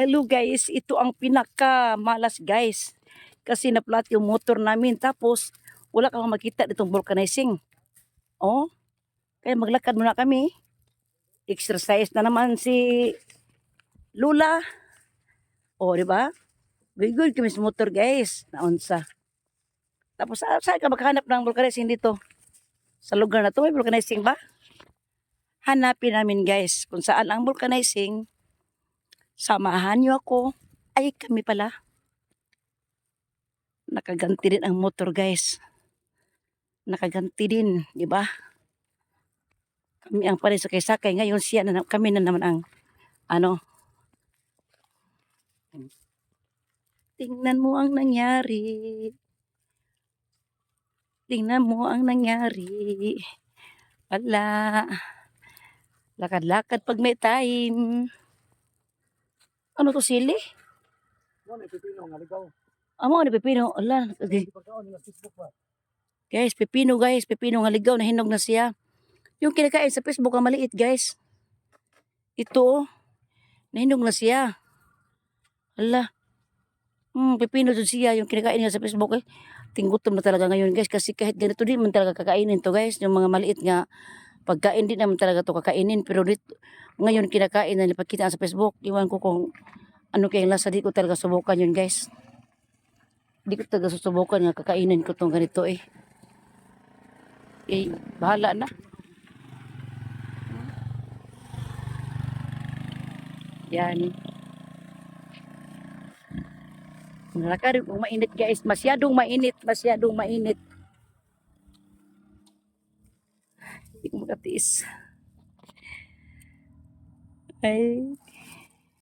Hello guys, ito ang pinaka malas guys. Kasi na-flat yung motor namin. Tapos, wala kang makita ditong vulcanizing. Oh, kaya maglakad muna kami. Exercise na naman si Lula. Oh, di ba? Good, good kami sa motor guys. Naunsa. Tapos, sa saan ka maghanap ng vulcanizing dito? Sa lugar na to, may vulcanizing ba? Hanapin namin guys kung saan ang vulcanizing samahan niyo ako. Ay, kami pala. Nakaganti din ang motor, guys. Nakaganti din, di ba? Kami ang pare sa sakay Ngayon siya na, kami na naman ang, ano, tingnan mo ang nangyari. Tingnan mo ang nangyari. Wala. Lakad-lakad pag may time. Ano to sili? Mo na pipino nga ligaw. Amo ni pepino. Ala, okay. Guys, pepino guys, pepino nga ligaw, nahinog na siya. Yung kinakain sa Facebook ang maliit guys. Ito, oh, nahinog na siya. Ala. Hmm, pepino dun siya, yung kinakain niya sa Facebook eh. Tinggutom na talaga ngayon guys, kasi kahit ganito din man talaga kakainin to guys. Yung mga maliit nga pagkain din naman talaga to kakainin. Pero dito, ngayon kinakain na nipagkita sa Facebook. Iwan ko kung ano kayang lasa, di ko talaga subukan yun guys. Di ko talaga susubukan nga kakainin ko tong ganito eh. Eh, bahala na. Yan. Malaka rin kung mainit guys. Masyadong mainit. Masyadong mainit. Hindi ko makatiis. Ay,